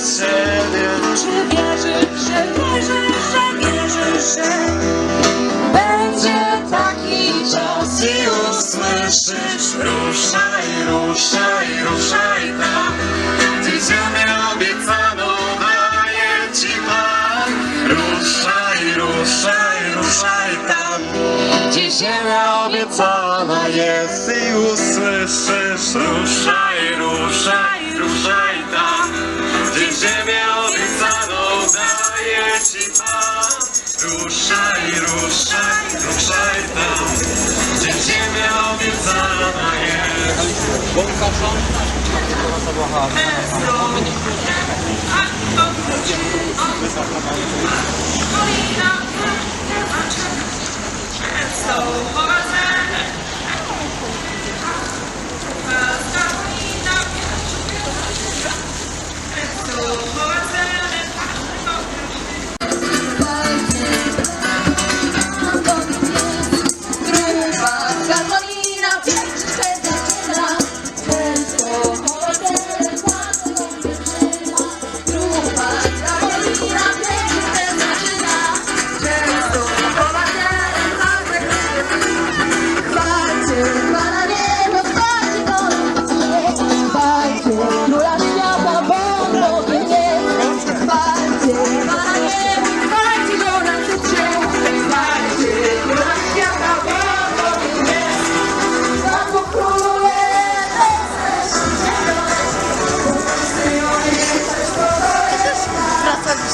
odszedłem Że wierzysz, że wierzysz, że wierzysz, że Będzie taki czas i usłyszysz. Ruszaj, ruszaj, ruszaj tam Gdzie ziemię obiecaną daje ci Pan Ruszaj, ruszaj, ruszaj tam Gdzie ziemia obiecana jest i usłyszysz. Ruszaj, ruszaj, ruszaj ziemię obiecaną daje ci Pan. Ruszaj, ruszaj, ruszaj tam Gdzie ziemia obiecana jest. Gruba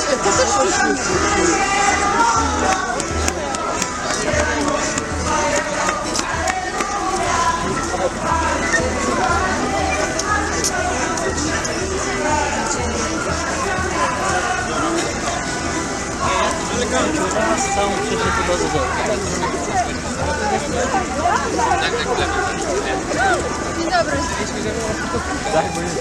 chwileczkę, to też musi. Teraz całą przeszedł do Dzień dobry. Tak, bo jest.